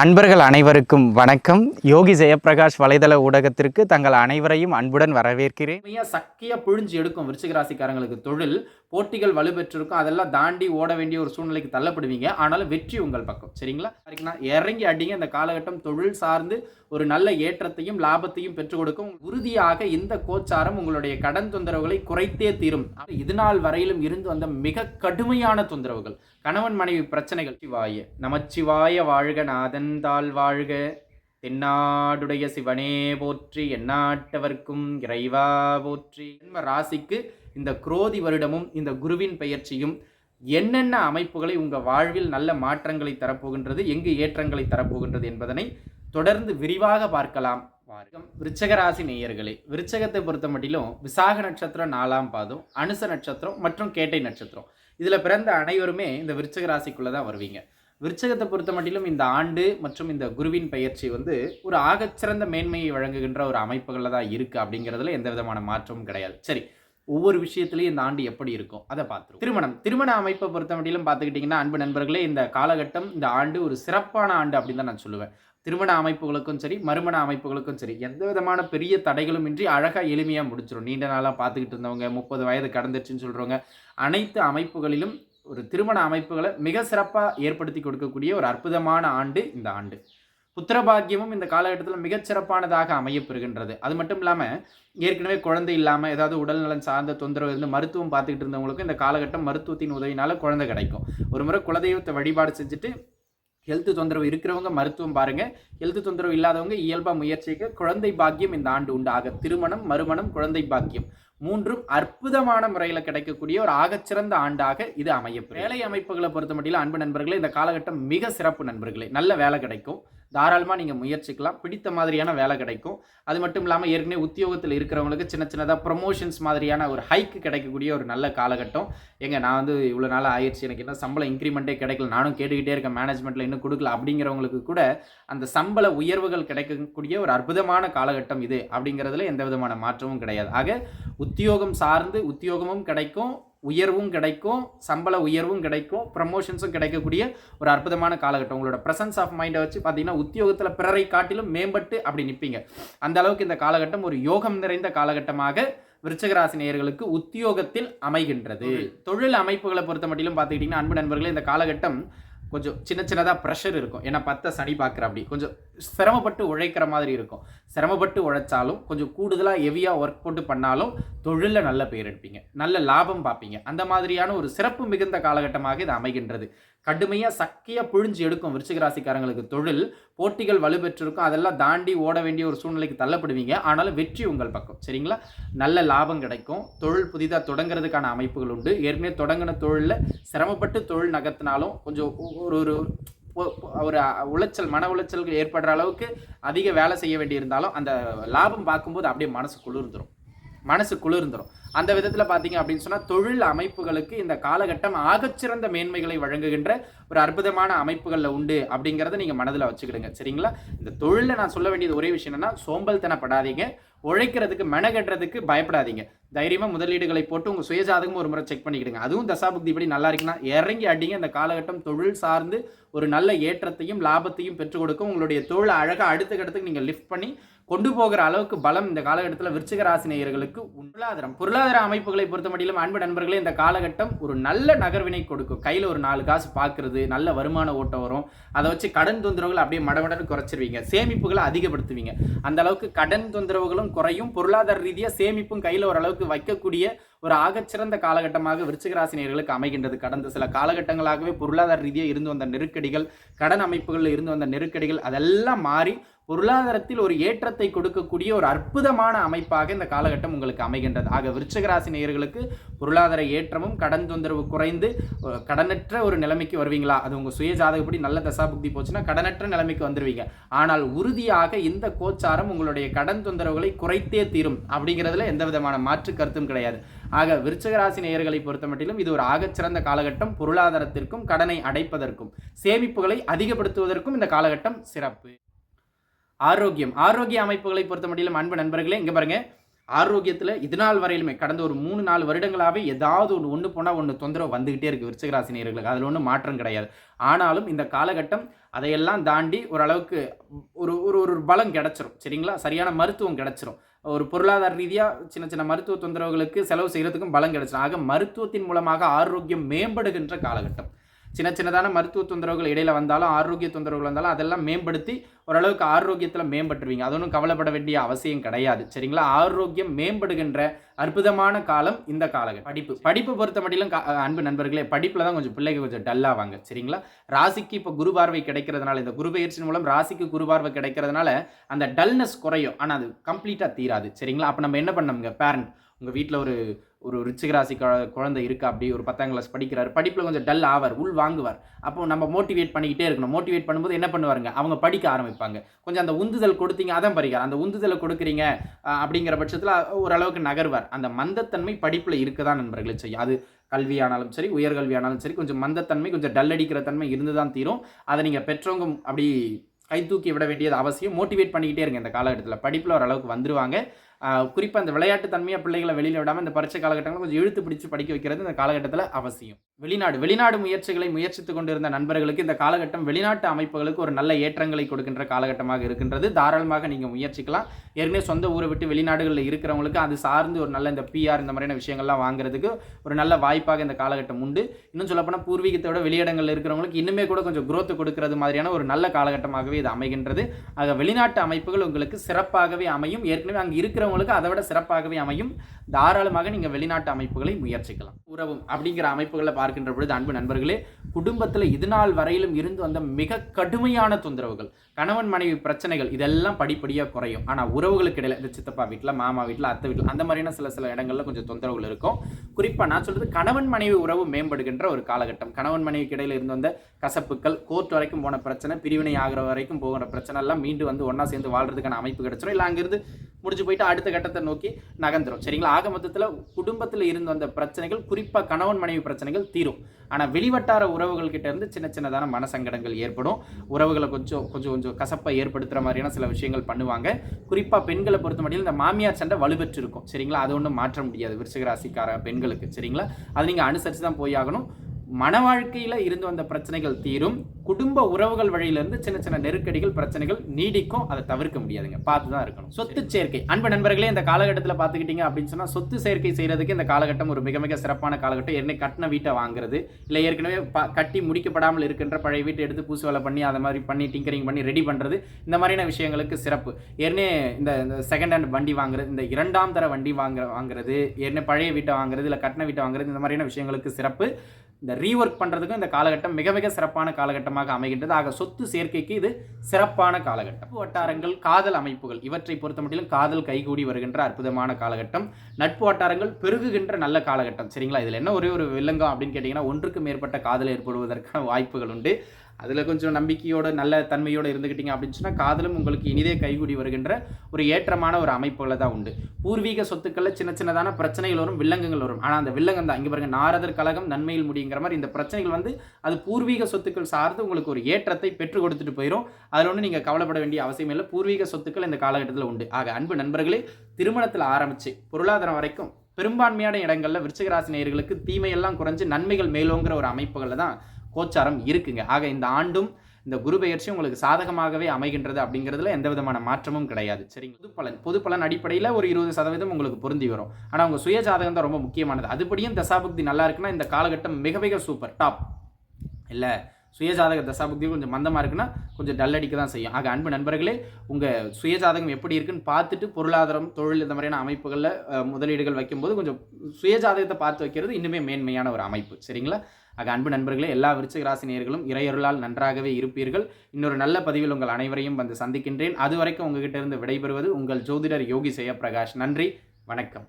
அன்பர்கள் அனைவருக்கும் வணக்கம். யோகி ஜெயபிரகாஷ் வலைதள ஊடகத்திற்கு தங்கள் அனைவரையும் அன்புடன் வரவேற்கிறேன். உண்மையாக புழிஞ்சு எடுக்கும் விருச்சிகராசிக்காரங்களுக்கு தொழில் போட்டிகள் வலுப்பெற்றிருக்கும் அதெல்லாம் தாண்டி ஓட வேண்டிய ஒரு சூழ்நிலைக்கு தள்ளப்படுவீங்க. ஆனாலும் வெற்றி உங்கள் பக்கம். சரிங்களா? சரிங்களா? இறங்கி அடிங்க. இந்த காலகட்டம் தொழில் சார்ந்து ஒரு நல்ல ஏற்றத்தையும் லாபத்தையும் பெற்றுக் கொடுக்கும். உறுதியாக இந்த கோச்சாரம் உங்களுடைய கடன் தொந்தரவுகளை குறைத்தே தீரும். இதுநாள் வரையிலும் இருந்து வந்த மிக கடுமையான தொந்தரவுகள். கணவன் மனைவி பிரச்சனைகள். சிவாய நமச்சிவாய வாழ்க நாதன் வாழ்க. தென்னாடுடைய சிவனே போற்றி எந்நாட்டவர்க்கும் இறைவா போற்றி. ஜென்ம ராசிக்கு இந்த குரோதி வருடமும் இந்த குருவின் பெயர்ச்சியும் என்னென்ன அமைப்புகளை உங்கள் வாழ்வில் நல்ல மாற்றங்களை தரப்போகின்றது எங்கு ஏற்றங்களை தரப்போகின்றது என்பதனை தொடர்ந்து விரிவாக பார்க்கலாம். விருச்சகராசி நேயர்களே விருச்சகத்தை பொறுத்த மட்டிலும் விசாக நட்சத்திரம் நாலாம் பாதம் அனுச நட்சத்திரம் மற்றும் கேட்டை நட்சத்திரம். இதில் பிறந்த அனைவருமே இந்த விருச்சக ராசிக்குள்ளே தான் வருவீங்க. விருச்சகத்தை பொறுத்த மட்டிலும் இந்த ஆண்டு மற்றும் இந்த குருவின் பயிற்சி வந்து ஒரு ஆகச்சிறந்த மேன்மையை வழங்குகின்ற ஒரு அமைப்புகளில் தான் இருக்குது அப்படிங்கிறதுல எந்த விதமான மாற்றமும் கிடையாது. சரி ஒவ்வொரு விஷயத்துலையும் இந்த ஆண்டு எப்படி இருக்கும்? அதை பார்த்துருவோம். திருமணம். திருமண அமைப்பை பொறுத்த மட்டிலும் பார்த்துக்கிட்டிங்கன்னா அன்பு நண்பர்களே இந்த காலகட்டம் இந்த ஆண்டு ஒரு சிறப்பான ஆண்டு அப்படின்னு தான் நான் சொல்லுவேன். திருமண அமைப்புகளுக்கும் சரி மறுமண அமைப்புகளுக்கும் சரி எந்த விதமான பெரிய தடைகளும் இன்றி அழகாக எளிமையாக முடிச்சிடும் நீண்ட நாளாக பார்த்துக்கிட்டு இருந்தவங்க முப்பது வயது கடந்துருச்சுன்னு சொல்கிறவங்க அனைத்து அமைப்புகளிலும் ஒரு திருமண அமைப்புகளை மிக சிறப்பாக ஏற்படுத்தி கொடுக்கக்கூடிய ஒரு அற்புதமான ஆண்டு இந்த ஆண்டு. புத்திரபாக்கியமும் இந்த காலகட்டத்தில் மிகச்சிறப்பானதாக அமையப்பெறுகின்றது. அது மட்டும் இல்லாமல் ஏற்கனவே குழந்தை இல்லாமல் ஏதாவது உடல்நலன் சார்ந்த தொந்தரவு இருந்து மருத்துவம் பார்த்துக்கிட்டு இருந்தவங்களுக்கும் இந்த காலகட்டம் மருத்துவத்தின் உதவினால குழந்தை கிடைக்கும். ஒரு முறை குலதெய்வத்தை வழிபாடு செஞ்சுட்டு ஹெல்த் தொந்தரவு இருக்கிறவங்க மருத்துவம் பாருங்கள் ஹெல்த் தொந்தரவு இல்லாதவங்க இயல்பாக முயற்சிக்க குழந்தை பாக்கியம் இந்த ஆண்டு உண்டு ஆக திருமணம் மறுமணம் குழந்தை பாக்கியம். மூன்றும் அற்புதமான முறையில் கிடைக்கக்கூடிய ஒரு ஆகச்சிறந்த ஆண்டாக இது அமையப்பெறும் வேலை அமைப்புகளை பொறுத்த மட்டும் அன்பு நண்பர்களே இந்த காலகட்டம் மிக சிறப்பு நண்பர்களே. நல்ல வேலை கிடைக்கும். தாராளமாக நீங்கள் முயற்சிக்கலாம். பிடித்த மாதிரியான வேலை கிடைக்கும். அது மட்டும் இல்லாமல் ஏற்கனவே உத்தியோகத்தில் இருக்கிறவங்களுக்கு சின்ன சின்னதாக ப்ரொமோஷன்ஸ் மாதிரியான ஒரு ஹைக் கிடைக்கக்கூடிய ஒரு நல்ல காலகட்டம். எங்க நான் வந்து இவ்வளோ நாள் ஆயிடுச்சு. எனக்கு என்ன சம்பளம் இன்க்ரிமெண்ட்டே கிடைக்கல. நானும் கேட்டுக்கிட்டே இருக்கேன். மேனேஜ்மெண்ட்டில் இன்னும் கொடுக்கல. அப்படிங்கிறவங்களுக்கு கூட அந்த சம்பள உயர்வுகள் கிடைக்கக்கூடிய ஒரு அற்புதமான காலகட்டம் இது. அப்படிங்கிறதுல எந்த விதமான மாற்றமும் கிடையாது. ஆக உத்தியோகம் சார்ந்து உத்தியோகமும் கிடைக்கும். உயர்வும் கிடைக்கும் சம்பள உயர்வும் கிடைக்கும் ப்ரமோஷன்ஸும் கிடைக்கக்கூடிய ஒரு அற்புதமான காலகட்டம். உங்களோட ப்ரெசன்ஸ் ஆஃப் மைண்டை வச்சு பார்த்தீங்கன்னா உத்தியோகத்தில் பிறரை காட்டிலும் மேம்பட்டு அப்படி நிற்பீங்க அந்த அளவுக்கு இந்த காலகட்டம் ஒரு யோகம் நிறைந்த காலகட்டமாக விருச்சகராசி நேயர்களுக்கு உத்தியோகத்தில் அமைகின்றது. தொழில் அமைப்புகளை பொறுத்த மட்டிலும் பார்த்துக்கிட்டிங்கன்னா அன்பு நண்பர்களே இந்த காலகட்டம் கொஞ்சம் சின்ன சின்னதாக ப்ரெஷர் இருக்கும். ஏன்னா பத்த சனி பார்க்குற அப்படி கொஞ்சம் சிரமப்பட்டு உழைக்கிற மாதிரி இருக்கும். சிரமப்பட்டு உழைச்சாலும் கொஞ்சம் கூடுதலாக ஹெவியாக ஒர்க் போட்டு பண்ணாலும் தொழிலில் நல்ல பேர் எடுப்பீங்க. நல்ல லாபம் பார்ப்பீங்க அந்த மாதிரியான ஒரு சிறப்பு மிகுந்த காலகட்டமாக இது அமைகின்றது. கடுமையாக சக்கையாக புழிஞ்சு எடுக்கும் விருச்சிகராசிக்காரங்களுக்கு தொழில் போட்டிகள் வலுப்பெற்றிருக்கும் அதெல்லாம் தாண்டி ஓட வேண்டிய ஒரு சூழ்நிலைக்கு தள்ளப்படுவீங்க. ஆனாலும் வெற்றி உங்கள் பக்கம் சரிங்களா? நல்ல லாபம் கிடைக்கும். தொழில் புதிதாக தொடங்குறதுக்கான அமைப்புகள் உண்டு. ஏற்கனவே தொடங்கின தொழிலில் சிரமப்பட்டு தொழில் நகர்த்தினாலும் கொஞ்சம் ஒரு ஒரு ஒரு உளைச்சல் மன உளைச்சல்கள் ஏற்படுற அளவுக்கு அதிக வேலை செய்ய வேண்டியிருந்தாலும் அந்த லாபம் பார்க்கும்போது அப்படியே மனசு குளிர்ந்துடும் மனசு குளிர்ந்துடும் அந்த விதத்தில் பார்த்தீங்க அப்படின்னு சொன்னால் தொழில் அமைப்புகளுக்கு இந்த காலகட்டம் ஆகச்சிறந்த மேன்மைகளை வழங்குகின்ற ஒரு அற்புதமான அமைப்புகளில் உண்டு அப்படிங்கிறத நீங்கள் மனதில் வச்சுக்கிடுங்க. சரிங்களா? இந்த தொழிலில் நான் சொல்ல வேண்டியது ஒரே விஷயம் என்னன்னா சோம்பல்தனப்படாதீங்க. உழைக்கிறதுக்கு மெனகட்டுறதுக்கு பயப்படாதீங்க. தைரியமாக முதலீடுகளை போட்டு உங்கள் சுயஜாதகம் ஒரு முறை செக் பண்ணிக்கிடுங்க. அதுவும் தசாபுக்தி படி நல்லா இருக்குன்னா இறங்கி அடிங்க. இந்த காலகட்டம் தொழில் சார்ந்து ஒரு நல்ல ஏற்றத்தையும் லாபத்தையும் பெற்றுக் கொடுக்கும். உங்களுடைய தொழில் அழகாக அடுத்த கட்டத்துக்கு நீங்கள் லிஃப்ட் பண்ணி கொண்டு போகிற அளவுக்கு பலம் இந்த காலகட்டத்தில் விருச்சிக ராசி நேயர்களுக்கு பொருளாதாரம். பொருளாதார அமைப்புகளை பொறுத்த மட்டிலும் அன்பு நண்பர்களே இந்த காலகட்டம் ஒரு நல்ல நகர்வினை கொடுக்கும். கையில் ஒரு நாலு காசு பார்க்கறது நல்ல வருமான ஓட்டம் வரும். அதை வச்சு கடன் தொந்தரவுகள் அப்படியே மடமடன்னு குறைச்சிருவீங்க. சேமிப்புகளை அதிகப்படுத்துவீங்க. அந்த அளவுக்கு கடன் தொந்தரவுகளும் குறையும். பொருளாதார ரீதியாக சேமிப்பும் கையில் ஓரளவுக்கு வைக்கக்கூடிய ஒரு ஆகச்சிறந்த காலகட்டமாக விருச்சிக ராசி அமைகின்றது. கடந்த சில காலகட்டங்களாகவே பொருளாதார ரீதியாக இருந்து வந்த நெருக்கடிகள் கடன் அமைப்புகளில் இருந்து வந்த நெருக்கடிகள் அதெல்லாம் மாறி பொருளாதாரத்தில் ஒரு ஏற்றத்தை கொடுக்கக்கூடிய ஒரு அற்புதமான அமைப்பாக இந்த காலகட்டம் உங்களுக்கு அமைகின்றது. ஆக விருச்சகராசி நேயர்களுக்கு பொருளாதார ஏற்றமும் கடன் தொந்தரவு குறைந்து கடனற்ற ஒரு நிலைமைக்கு வருவீங்களா? அது உங்கள் சுய ஜாதகப்படி நல்ல தசாபுக்தி போச்சுன்னா கடனற்ற நிலைமைக்கு வந்துருவீங்க. ஆனால் உறுதியாக இந்த கோச்சாரம் உங்களுடைய கடன் தொந்தரவுகளை குறைத்தே தீரும். அப்படிங்கிறதுல எந்த விதமான மாற்று கருத்தும் கிடையாது. ஆக விருச்சகராசி நேயர்களை பொறுத்த மட்டிலும் இது ஒரு ஆகச்சிறந்த காலகட்டம். பொருளாதாரத்திற்கும் கடனை அடைப்பதற்கும் சேமிப்புகளை அதிகப்படுத்துவதற்கும் இந்த காலகட்டம் சிறப்பு. ஆரோக்கியம். ஆரோக்கிய அமைப்புகளை பொறுத்த மட்டிலும் அன்பு நண்பர்களே இங்கே பாருங்க. ஆரோக்கியத்தில் இது நாள் வரையிலுமே கடந்த ஒரு மூணு நாலு வருடங்களாகவே ஏதாவது ஒன்று ஒன்று போனால் ஒன்று தொந்தரவு வந்துக்கிட்டே இருக்குது விருச்சிகராசி நேயர்களுக்கு. அதில் ஒன்றும் மாற்றம் கிடையாது. ஆனாலும் இந்த காலகட்டம் அதையெல்லாம் தாண்டி ஓரளவுக்கு ஒரு ஒரு ஒரு பலம் கிடச்சிரும். சரிங்களா? சரியான மருத்துவம் கிடச்சிரும். ஒரு பொருளாதார ரீதியாக சின்ன சின்ன மருத்துவ தொந்தரவுகளுக்கு செலவு செய்கிறதுக்கும் பலம் கிடைச்சிடும். ஆக மருத்துவத்தின் மூலமாக ஆரோக்கியம் மேம்படுகின்ற காலகட்டம். சின்ன சின்னதான மருத்துவ தொந்தரவுகள் இடையில வந்தாலும் ஆரோக்கிய தொந்தரவுகள் வந்தாலும் அதெல்லாம் மேம்படுத்தி ஓரளவுக்கு ஆரோக்கியத்தில் மேம்பட்டுருவீங்க. அது ஒன்றும் கவலைப்பட வேண்டிய அவசியம் கிடையாது. சரிங்களா? ஆரோக்கியம் மேம்படுகின்ற அற்புதமான காலம் இந்த காலகட்டம் படிப்பு. படிப்பு பொறுத்த மட்டிலும் அன்பு நண்பர்களே படிப்பில் தான் கொஞ்சம் பிள்ளைங்க கொஞ்சம் டல்லாவாங்க சரிங்களா? ராசிக்கு இப்போ குரு பார்வை கிடைக்கிறதுனால இந்த குரு பயிற்சியின் மூலம் ராசிக்கு குரு பார்வை கிடைக்கிறதுனால அந்த டல்னஸ் குறையும். ஆனால் அது கம்ப்ளீட்டாக தீராது. சரிங்களா? அப்போ நம்ம என்ன பண்ணோம்ங்க பேரண்ட் உங்கள் வீட்டில் ஒரு ஒரு ரிச்சிக ராசி குழ- குழந்தை இருக்கா அப்படி ஒரு பத்தாம் கிளாஸ் படிக்கிறார் படிப்பில் கொஞ்சம் டல் ஆவார் உள் வாங்குவார். அப்போ நம்ம மோட்டிவேட் பண்ணிக்கிட்டே இருக்கணும். மோட்டிவேட் பண்ணும்போது என்ன பண்ணுவாருங்க? அவங்க படிக்க ஆரம்பிப்பாங்க. கொஞ்சம் அந்த உந்துதல் கொடுத்தீங்க அதான் பறிக்கார் அந்த உந்துதலை கொடுக்குறீங்க அப்படிங்கிற பட்சத்தில் ஓரளவுக்கு நகர்வார். அந்த மந்தத்தன்மை படிப்பில் இருக்க தான் நண்பர்களே. செய்யும் அது கல்வியானாலும் சரி உயர்கல்வியானாலும் சரி கொஞ்சம் மந்தத்தன்மை கொஞ்சம் டல் அடிக்கிற தன்மை இருந்து தான் தீரும். அதை நீங்கள் பெற்றவங்க அப்படி கை தூக்கி விட வேண்டியது அவசியம். மோட்டிவேட் பண்ணிக்கிட்டே இருங்க இந்த காலகட்டத்தில். படிப்பில் ஓரளவுக்கு வந்துருவாங்க. குறிப்பாக அந்த விளையாட்டு தன்மையாக பிள்ளைகளை வெளியில் விடாமல் இந்த பரீட்சை காலகட்டங்களில் கொஞ்சம் இழுத்து பிடிச்சி படிக்க வைக்கிறது இந்த காலகட்டத்தில் அவசியம். வெளிநாடு வெளிநாடு முயற்சிகளை முயற்சித்து கொண்டிருந்த நண்பர்களுக்கு இந்த காலகட்டம் வெளிநாட்டு அமைப்புகளுக்கு ஒரு நல்ல ஏற்றங்களை கொடுக்கின்ற காலகட்டமாக இருக்கின்றது. தாராளமாக நீங்கள் முயற்சிக்கலாம். ஏற்கனவே சொந்த ஊரை விட்டு வெளிநாடுகளில் இருக்கிறவங்களுக்கு அது சார்ந்து ஒரு நல்ல இந்த பிஆர் இந்த மாதிரியான விஷயங்கள்லாம் வாங்குறதுக்கு ஒரு நல்ல வாய்ப்பாக இந்த காலகட்டம் உண்டு. இன்னும் சொல்லப்போனால் பூர்வீகத்தோட வெளியிடங்களில் இருக்கிறவங்களுக்கு இன்னுமே கூட கொஞ்சம் குரோத்து கொடுக்கிறது மாதிரியான ஒரு நல்ல காலகட்டமாகவே இது அமைகின்றது. ஆக வெளிநாட்டு அமைப்புகள் உங்களுக்கு சிறப்பாகவே அமையும். ஏற்கனவே அங்கே இருக்கிறவங்களுக்கு அதை விட சிறப்பாகவே அமையும். தாராளமாக நீங்கள் வெளிநாட்டு அமைப்புகளை முயற்சிக்கலாம். உறவும் அப்படிங்கிற அமைப்புகளை பார்க்கின்ற பொழுது அன்பு நண்பர்களே குடும்பத்தில் இது நாள் வரையிலும் இருந்து வந்த மிக கடுமையான தொந்தரவுகள் கணவன் மனைவி பிரச்சனைகள் இதெல்லாம் படிப்படியாக குறையும். ஆனால் உறவுகளுக்கு இடையில இந்த சித்தப்பா வீட்டில் மாமா வீட்டில் அத்தை வீட்டில் அந்த மாதிரியான சில சில இடங்களில் கொஞ்சம் தொந்தரவுகள் இருக்கும். குறிப்பாக நான் சொல்றது கணவன் மனைவி உறவு மேம்படுகின்ற ஒரு காலகட்டம். கணவன் மனைவிக்கு இடையில இருந்து வந்த கசப்புக்கள் கோர்ட் வரைக்கும் போன பிரச்சனை பிரிவினை ஆகிற வரைக்கும் போகிற பிரச்சனை எல்லாம் மீண்டும் வந்து ஒன்றா சேர்ந்து வாழ்றதுக்கான அமைப்பு கிடைச்சிடும் இல்லை அங்கிருந்து முடிஞ்சு போயிட்டு அடுத்த கட்டத்தை நோக்கி நகர்ந்துடும் சரிங்களா? ஆக மொத்தத்தில் குடும்பத்தில் இருந்து வந்த பிரச்சனைகள் குறிப்பாக கணவன் மனைவி பிரச்சனைகள் தீரும். ஆனால் வெளிவட்டார உறவுகள் கிட்ட இருந்து சின்ன சின்னதான மனசங்கடங்கள் ஏற்படும். உறவுகளை கொஞ்சம் கொஞ்சம் கொஞ்சம் கசப்பை ஏற்படுத்துகிற மாதிரியான சில விஷயங்கள் பண்ணுவாங்க. குறிப்பாக பெண்களை பொறுத்த மட்டும் இந்த மாமியார் சண்டை வலுப்பெற்று இருக்கும் சரிங்களா? அது ஒன்றும் மாற்ற முடியாது. விருச்சிக ராசிக்கார பெண்களுக்கு. சரிங்களா? அது நீங்கள் அனுசரித்து தான் போய் ஆகணும். மன வாழ்க்கையில் இருந்து வந்த பிரச்சனைகள் தீரும். குடும்ப உறவுகள் வழியிலிருந்து சின்ன சின்ன நெருக்கடிகள் பிரச்சனைகள் நீடிக்கும். அதை தவிர்க்க முடியாதுங்க. பார்த்து தான் இருக்கணும் சொத்து சேர்க்கை. அன்பு நண்பர்களே இந்த காலகட்டத்தில் பார்த்துக்கிட்டீங்க அப்படின்னு சொன்னால் சொத்து சேர்க்கை செய்கிறதுக்கு இந்த காலகட்டம் ஒரு மிக மிக சிறப்பான காலகட்டம். ஏற்கனவே கட்டின வீட்டை வாங்குறது இல்லை ஏற்கனவே கட்டி முடிக்கப்படாமல் இருக்கின்ற பழைய வீட்டை எடுத்து பூசு வேலை பண்ணி அதை மாதிரி பண்ணி டிங்கரிங் பண்ணி ரெடி பண்ணுறது இந்த மாதிரியான விஷயங்களுக்கு சிறப்பு. ஏற்கனவே இந்த செகண்ட் ஹேண்ட் வண்டி வாங்குறது இந்த இரண்டாம் தர வண்டி வாங்குற வாங்குறது ஏற்கனவே பழைய வீட்டை வாங்குறது இல்லை கட்டின வீட்டை வாங்குறது இந்த மாதிரியான விஷயங்களுக்கு சிறப்பு. இந்த ரீஒர்க் பண்ணுறதுக்கும் இந்த காலகட்டம் மிக மிக சிறப்பான காலகட்டமாக அமைகின்றது. ஆக சொத்து சேர்க்கைக்கு இது சிறப்பான காலகட்டம். வட்டாரங்கள் காதல் அமைப்புகள். இவற்றை பொறுத்த மட்டிலும் காதல் கைகூடி வருகின்ற அற்புதமான காலகட்டம். நட்பு வட்டாரங்கள் பெருகுகின்ற நல்ல காலகட்டம். சரிங்களா? இதில் என்ன ஒரே ஒரு வில்லங்கம் அப்படின்னு கேட்டிங்கன்னா ஒன்றுக்கு மேற்பட்ட காதல் ஏற்படுவதற்கான வாய்ப்புகள் உண்டு. அதில் கொஞ்சம் நம்பிக்கையோட நல்ல தன்மையோடு இருந்துக்கிட்டீங்க அப்படின்னு சொன்னால் காதலும் உங்களுக்கு இனிதே கைகூடி வருகின்ற ஒரு ஏற்றமான ஒரு அமைப்புகளை தான் உண்டு. பூர்வீக சொத்துக்களில் சின்ன சின்னதான பிரச்சனைகள் வரும் வில்லங்கங்கள் வரும். ஆனால் அந்த வில்லங்கம் தான். இங்கே பாருங்கள் நாரதர் கழகம் நன்மையில் முடியுங்கிற மாதிரி இந்த பிரச்சனைகள் வந்து அது பூர்வீக சொத்துக்கள் சார்ந்து உங்களுக்கு ஒரு ஏற்றத்தை பெற்றுக் கொடுத்துட்டு போயிடும் அதில் ஒன்று நீங்கள் கவலைப்பட வேண்டிய அவசியம் இல்லை. பூர்வீக சொத்துக்கள் இந்த காலகட்டத்தில் உண்டு. ஆக அன்பு நண்பர்களே திருமணத்தில் ஆரம்பித்து பொருளாதாரம் வரைக்கும் பெரும்பான்மையான இடங்களில் விருச்சிகராசி நேயர்களுக்கு தீமையெல்லாம் குறைஞ்சு நன்மைகள் மேலோங்கிற ஒரு அமைப்புகளில் தான் கோச்சாரம் இருக்குங்க. ஆக இந்த ஆண்டும் இந்த குரு பெயர்ச்சி உங்களுக்கு சாதகமாகவே அமைகின்றது அப்படிங்கிறதுல எந்த விதமான மாற்றமும் கிடையாது. சரிங்க. பொது பலன் பொது பலன் அடிப்படையில் ஒரு இருபது சதவீதம் உங்களுக்கு பொருந்தி வரும். ஆனால் உங்கள் சுய ஜாதகம் தான் ரொம்ப முக்கியமானது. அதுபடியும் தசாபுக்தி நல்லா இருக்குன்னா இந்த காலகட்டம் மிக மிக சூப்பர் டாப் இல்லை சுயஜாதக தசாபுக்தி கொஞ்சம் மந்தமாக இருக்குன்னா கொஞ்சம் டல் அடிக்க தான் செய்யும். ஆக அன்பு நண்பர்களே உங்கள் சுயஜாதகம் எப்படி இருக்குன்னு பார்த்துட்டு பொருளாதாரம் தொழில் இந்த மாதிரியான அமைப்புகளில் முதலீடுகள் வைக்கும்போது கொஞ்சம் சுயஜாதகத்தை பார்த்து வைக்கிறது இன்னுமே மேன்மையான ஒரு அமைப்பு. சரிங்களா? ஆக அன்பு நண்பர்களே எல்லா விருச்சிக ராசி நேர்களும் இறையருளால் நன்றாகவே இருப்பீர்கள். இன்னொரு நல்ல பதிவில் உங்கள் அனைவரையும் வந்து சந்திக்கின்றேன். அதுவரைக்கும் உங்ககிட்ட இருந்து விடைபெறுவது உங்கள் ஜோதிடர் யோகி ஜெயப்பிரகாஷ். நன்றி வணக்கம்.